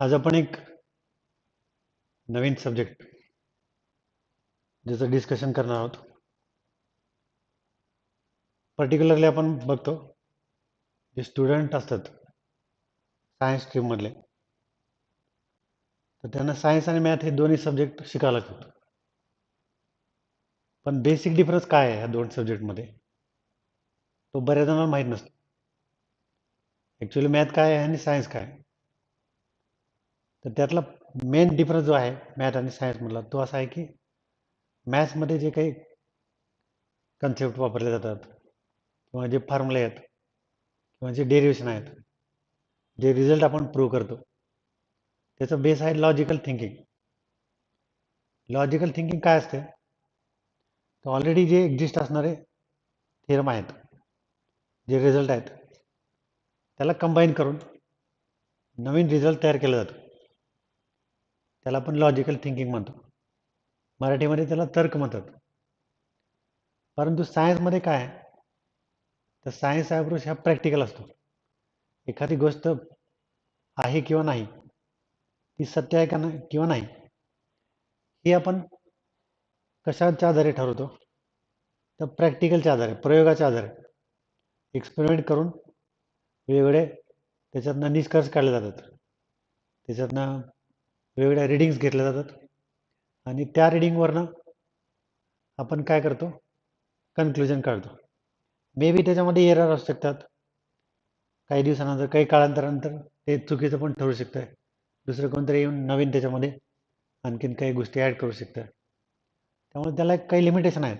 आज आपण एक नवीन सब्जेक्ट ज्याचं डिस्कशन करणार आहोत. पर्टिक्युलरली आपण बघतो जे स्टुडंट असतात सायन्स स्ट्रीममधले तर त्यांना सायन्स आणि मॅथ हे दोन्ही सब्जेक्ट शिकायला लागतात पण बेसिक डिफरन्स काय आहे ह्या दोन सब्जेक्टमध्ये तो बऱ्याच जणांना माहीत नसतो. ॲक्च्युली मॅथ काय आहे आणि सायन्स काय आहे? तर त्यातला मेन डिफरन्स जो आहे मॅथ आणि सायन्समधला तो असा आहे की मॅथ्समध्ये जे काही कन्सेप्ट वापरले जातात किंवा जे फॉर्म्युले आहेत किंवा जे डेरिवेशन आहेत जे रिझल्ट आपण प्रूव्ह करतो त्याचं बेस आहे लॉजिकल थिंकिंग लॉजिकल थिंकिंग काय असते? तर ऑलरेडी जे एक्झिस्ट असणारे थिरम आहेत जे रिझल्ट आहेत त्याला कंबाईन करून नवीन रिझल्ट तयार केला जातो त्याला आपण लॉजिकल थिंकिंग म्हणतो. मराठीमध्ये त्याला तर्क म्हणतात. परंतु सायन्समध्ये काय आहे? तर सायन्स अप्रोच हा प्रॅक्टिकल असतो. एखादी गोष्ट आहे किंवा नाही ती सत्य आहे का नाही किंवा नाही हे आपण कशाच्या आधारे ठरवतो? तर प्रॅक्टिकलच्या आधारे प्रयोगाच्या आधारे. एक्सपेरिमेंट करून वेगवेगळे त्याच्यातनं निष्कर्ष काढले जातात. त्याच्यातनं वेगवेगळ्या रिडिंग्स घेतल्या जातात. आणि त्या रिडिंगवरनं आपण काय करतो? कन्क्लुजन काढतो. मे बी त्याच्यामध्ये एरर असू शकतात. काही दिवसानंतर काही काळांतरानंतर ते चुकीचं पण ठरू शकतं दुसरं कोणतरी येऊन नवीन त्याच्यामध्ये आणखीन काही गोष्टी ॲड करू शकतं त्यामुळे त्याला काही लिमिटेशन आहेत.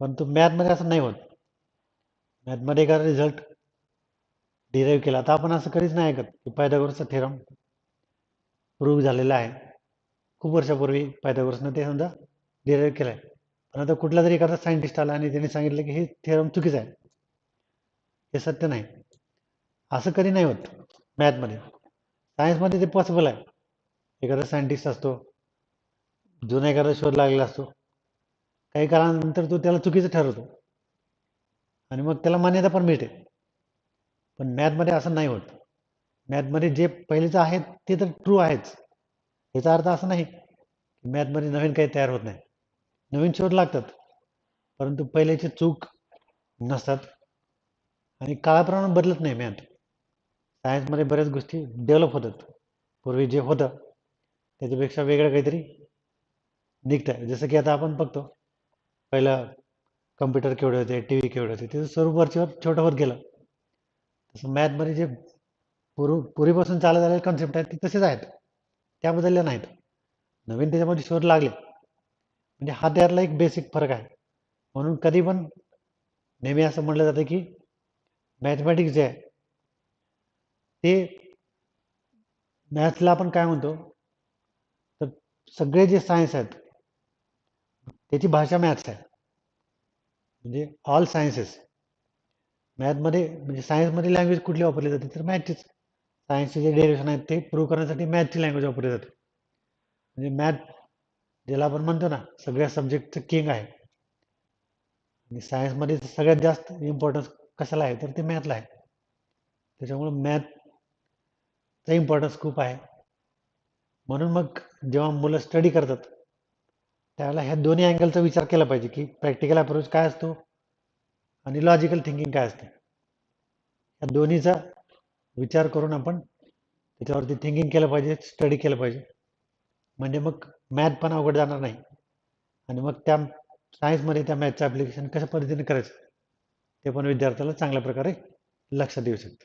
परंतु मॅथमध्ये असं नाही होत. मॅथमध्ये एखादा रिझल्ट डिराईव्ह केला. तर आपण असं कधीच नाही ऐकत की पायथागोरसचा थेरम प्रूव्ह झालेला आहे. खूप वर्षापूर्वी पायथागोरसनं ते समजा डिराईव्ह केलं आहे पण आता कुठला तरी एखादा सायंटिस्ट आला आणि त्यांनी सांगितलं की हे थेरम चुकीचं आहे. हे सत्य नाही. असं कधी नाही होत. मॅथमध्ये सायन्समध्ये ते पॉसिबल आहे. एखादा सायंटिस्ट असतो. जुना एखादा शोध लागलेला असतो. काही काळानंतर तो त्याला चुकीचं ठरवतो. आणि मग त्याला मान्यता पण मिळते. पण मॅथमध्ये असं नाही होत. मॅथमध्ये जे पहिलेचं आहे ते तर ट्रू आहेच. याचा अर्थ असा नाही की मॅथमध्ये नवीन काही तयार होत नाही. नवीन शोध लागतात. परंतु पहिल्याची चूक नसतात. आणि काळाप्रमाणे बदलत नाही मॅथ सायन्समध्ये बऱ्याच गोष्टी डेव्हलप होतात. पूर्वी जे होतं त्याच्यापेक्षा वेगळं काहीतरी निघतं. आहे जसं की आता आपण बघतो पहिलं कम्प्युटर केवढे होते टी व्ही केवढे होते त्याचं स्वरूप वरच्यावर छोटं होत गेलं. तसं मॅथमध्ये जे पूर्व पूर्वीपासून चालत आलेले कन्सेप्ट आहेत ते तसेच आहेत. त्या बदलल्या नाहीत. नवीन त्याच्यामध्ये शोध लागले. म्हणजे हा त्यातला एक बेसिक फरक आहे. म्हणून कधी पण नेहमी असं म्हटलं जातं की मॅथमॅटिक्स जे आहे ते मॅथ्सला आपण काय म्हणतो? तर सगळे जे सायन्स आहेत त्याची भाषा मॅथ्स आहे. म्हणजे ऑल सायन्सेस मॅथमध्ये म्हणजे सायन्समध्ये लँग्वेज कुठली वापरली जाते? तर मॅथचीच सायन्सचे जे डेरिवेशन आहेत ते प्रूव्ह करण्यासाठी मॅथची लँग्वेज वापरली जाते. म्हणजे मॅथ ज्याला आपण म्हणतो ना सगळ्या सब्जेक्टचं किंग आहे. आणि सायन्समध्ये सगळ्यात जास्त इम्पॉर्टन्स कशाला आहे? तर ते मॅथला आहे. त्याच्यामुळं मॅथचा इम्पॉर्टन्स खूप आहे. म्हणून मग जेव्हा मुलं स्टडी करतात त्यावेळेला ह्या दोन्ही अँगलचा विचार केला पाहिजे की प्रॅक्टिकल अप्रोच काय असतो आणि लॉजिकल थिंकिंग काय असते. या दोन्हीचा विचार करून आपण त्याच्यावरती थिंकिंग केलं पाहिजे स्टडी केलं पाहिजे. म्हणजे मग मॅथ पण अवघड जाणार नाही. आणि मग त्या सायन्समध्ये त्या मॅथचं ॲप्लिकेशन कशा पद्धतीने करायचं ते पण विद्यार्थ्याला चांगल्या प्रकारे लक्षात येऊ शकतं.